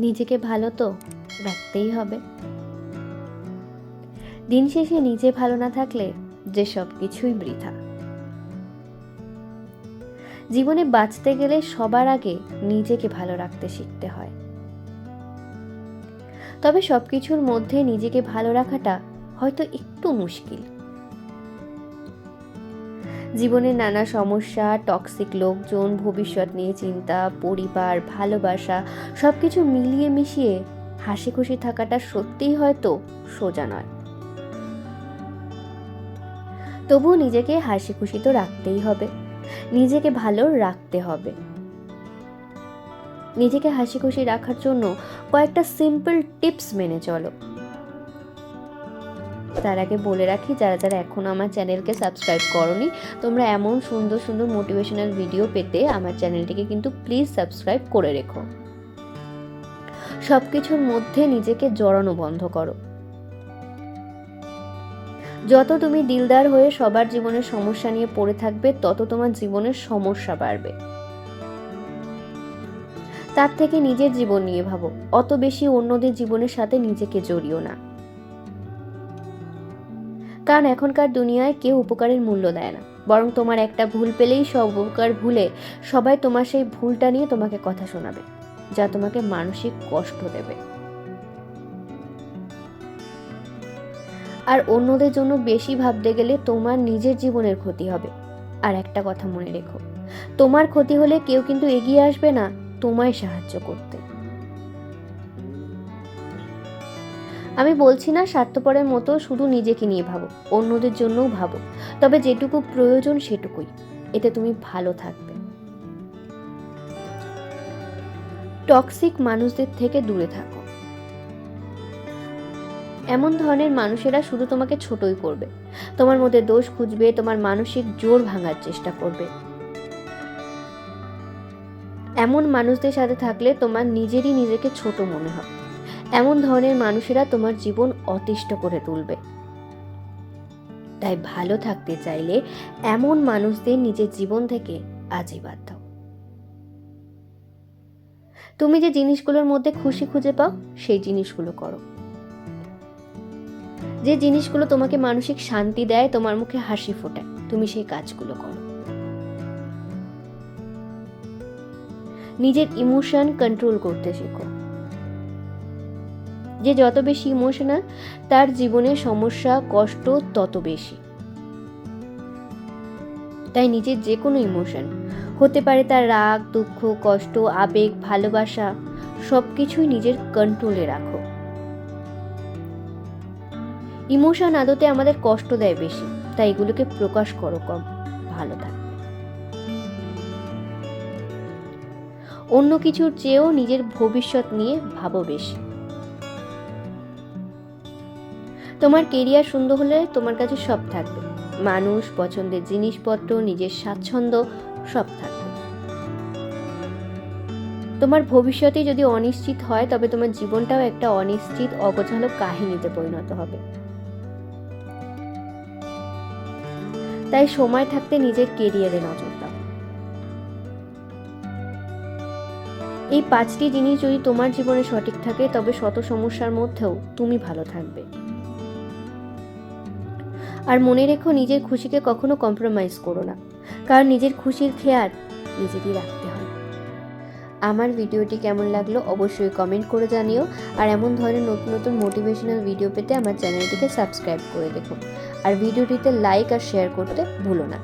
নিজেকে ভালো তো রাখতেই হবে। দিন শেষে নিজে ভালো না থাকলে যে সব কিছুই বৃথা। জীবনে বাঁচতে গেলে সবার আগে নিজেকে ভালো রাখতে শিখতে হয়। তবে সবকিছুর মধ্যে নিজেকে ভালো রাখাটা হয়তো একটু মুশকিল। জীবনের নানা সমস্যা টক্সিক লোকজন, ভবিষ্যৎ নিয়ে চিন্তা, পরিবার, ভালোবাসা সব কিছু মিলিয়ে মিশিয়ে হাসি খুশি থাকাটা সত্যিই হয়তো সোজা নয়। তবুও নিজেকে হাসি খুশি তো রাখতেই হবে। নিজেকে ভালো রাখতে হবে। নিজেকে হাসি খুশি রাখার জন্য কয়েকটা সিম্পল টিপস মেনে চলো। তার আগে বলে রাখি, যারা যারা এখনও আমার চ্যানেলকে সাবস্ক্রাইব করনি, তোমরা এমন সুন্দর সুন্দর মোটিভেশনাল ভিডিও পেতে আমার চ্যানেলটিকে কিন্তু প্লিজ সাবস্ক্রাইব করে রেখো। সব কিছুর মধ্যে নিজেকে জড়ানো বন্ধ করো। যত তুমি দিলদার হয়ে সবার জীবনের সমস্যা নিয়ে পড়ে থাকবে, তত তোমার জীবনের সমস্যা বাড়বে। তার থেকে নিজের জীবন নিয়ে ভাবো। অত বেশি অন্যদের জীবনের সাথে নিজেকে জড়িও না। কারণ এখনকার দুনিয়ায় কেউ উপকারের মূল্য দেয় না। বরং তোমার একটা ভুল পেলেই সব উপকার ভুলে সবাই তোমার সেই ভুলটা নিয়ে তোমাকে কথা শোনাবে, যা তোমাকে মানসিক কষ্ট দেবে। আর অন্যদের জন্য বেশি ভাবতে গেলে তোমার নিজের জীবনের ক্ষতি হবে। আর একটা কথা মনে রেখো, তোমার ক্ষতি হলে কেউ কিন্তু এগিয়ে আসবে না তোমায় সাহায্য করতে। আমি বলছি না স্বার্থপরের মতো শুধু নিজেকে নিয়ে ভাবো, অন্যদের জন্যও ভাবো, তবে যেটুকু প্রয়োজন সেটুকুই। এতে তুমি ভালো থাকবে। টক্সিক মানুষদের থেকে দূরে থাকো। এমন ধরনের মানুষেরা শুধু তোমাকে ছোটই করবে। তোমার মধ্যে দোষ খুঁজবে, তোমার মানসিক জোর ভাঙার চেষ্টা করবে। এমন মানুষদের সাথে থাকলে তোমার নিজেরই নিজেকে ছোট মনে হবে। এমন ধরনের মানুষেরা তোমার জীবন অতিষ্ঠ করে তুলবে। তাই ভালো থাকতে চাইলে এমন মানুষদের নিজের জীবন থেকে আজই বাদ দাও। তুমি যে জিনিসগুলোর মধ্যে খুশি খুঁজে পাও, সেই জিনিসগুলো করো। যে জিনিসগুলো তোমাকে মানসিক শান্তি দেয়, তোমার মুখে হাসি ফোটায়, তুমি সেই কাজগুলো করো। নিজের ইমোশন কন্ট্রোল করতে শেখো। যে যত বেশি ইমোশনাল তার জীবনে সমস্যা, কষ্ট তত বেশি। তাই নিজের যে কোনো ইমোশন হতে পারে তার রাগ, দুঃখ, কষ্ট, আবেগ, ভালোবাসা সব কিছুই নিজের কন্ট্রোলে রাখো। ইমোশন আদতে আমাদের কষ্ট দেয় বেশি, তাই এগুলোকে প্রকাশ করো কম, ভালো থাকবে। অন্য কিছুর চেয়েও নিজের ভবিষ্যৎ নিয়ে ভাবো বেশি। তোমার কেরিয়ার সুন্দর হলে তোমার কাছে সব থাকবে। মানুষ, পছন্দের জিনিসপত্র, নিজের স্বাচ্ছন্দ্য, সব থাকবে। তোমার ভবিষ্যতে যদি অনিশ্চিত হয়, তবে তোমার জীবনটাও একটা অনিশ্চিত, অগোছালো কাহিনীতে পরিণত হবে। তাই সময় থাকতে নিজের কেরিয়ারে নজর দাও। এই পাঁচটি জিনিস যদি তোমার জীবনে সঠিক থাকে, তবে শত সমস্যার মধ্যেও তুমি ভালো থাকবে। আর মনে রেখো নিজের খুশিকে কখনো কম্প্রোমাইজ করো না। কারণ নিজের খুশির খেয়াল নিজেকেই রাখতে হয়। আমার ভিডিওটি কেমন লাগল অবশ্যই কমেন্ট করে জানিও। আর এমন ধরনের নতুন নতুন মোটিভেশনাল ভিডিও পেতে আমার চ্যানেলটিকে সাবস্ক্রাইব করে দেখো আর ভিডিওটিতে লাইক আর শেয়ার করতে ভুলো না।